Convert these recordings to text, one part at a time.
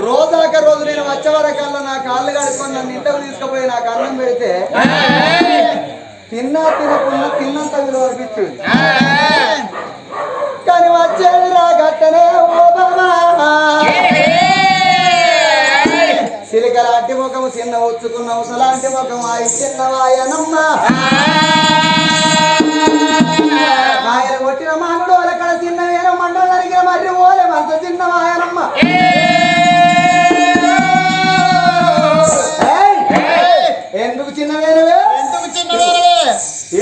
రోజాక రోజు నేను వచ్చే వరకల్లా నా కాళ్ళు కడుక్కొని నన్ను ఇంటకు తీసుకుపోయి నాకు అన్నం పెడితే తిన్నా తినకుండా తిన్నంత విలువ అనిపించింది. కానీ వచ్చేది రాగట్టనే గట్టనే ఓ బాబా. చిన్న ఉచ్చుకున్న ఉసలాంటి ముఖం ఆ చిన్నవాయనమ్మ ఆయన కొట్టిన మానుడు అక్కడ చిన్న వేరే మండలం జరిగిన మరి ఓలే మంత చిన్నవా? ఎందుకు చిన్న వేరువే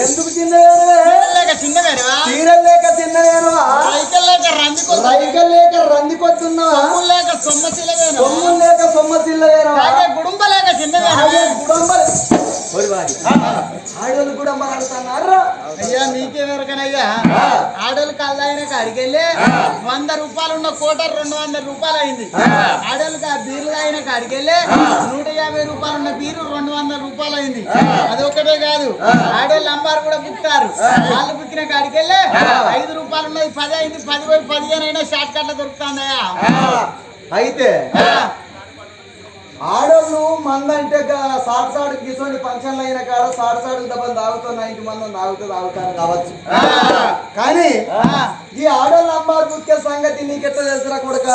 ఎందుకు లేక చిన్న వేరవా చీరలు లేక చిన్న వేరువా సైకిల్ లేక రంది కొత్త రైకలు లేక సొమ్ము లేక సొమ్మ చిల్ల వేరవా సొమ్ము లేక సొమ్మ చిల్ల వేరువా అలాగే గుడుంబ లేక చిన్న వేరవా ఆడే గుడంబలు. ఓరి వారి. ఆడోళ్ళు గుడంబలు ఆడుతున్నారా. అయ్యా నీకే వెరకనయ్యా ఆడోళ్ళు కళ్ళైన కాడికెళ్ళి వంద రూపాయలు ఉన్న కోట రెండు వందల రూపాయలు అయింది ఆడోళ్ళకి ఆ బీర్లు కాడికెళ్ళి నూట యాభై రూపాయలు ఉన్న బీరు రెండు వందల రూపాయలు అయింది అదొకటే కాదు. ఆడోళ్ళు అంబారు కూడా బుక్తారు వాళ్ళు బుక్కిన కాడికెళ్ళి ఐదు రూపాయలు ఉన్నది పది అయింది పది పోయి పదిహేను అయినా షార్ట్ కట్ల దొరుకుతుందయ్యా అయితే ఆడోళ్ళు మందంటే సాటు సాడు గిసోండి ఫంక్షన్లు అయిన కాడ సాటు సాడు దెబ్బలు తాగుతున్న ఇంటి మందం తాగుతూ తాగుతారు కావచ్చు. కానీ ఈ ఆడోళ్ళు అమ్మారు బుక్కే సంగతి నీకెట్లా తెలుసురా కొడుక?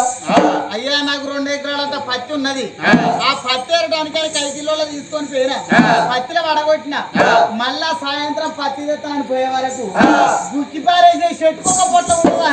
అయ్యా నాకు రెండు ఎకరాలంతా పత్తి ఉన్నది. ఆ. పత్తి ఏరడానికి ఐదు కిలోలు తీసుకొని పోయినా. పత్తిలో వడగొట్టిన. మళ్ళా సాయంత్రం పత్తి తెస్తానని పోయే వరకు గుక్కి పారేసి చెట్టుకొక పొట్ల ఉంటుందా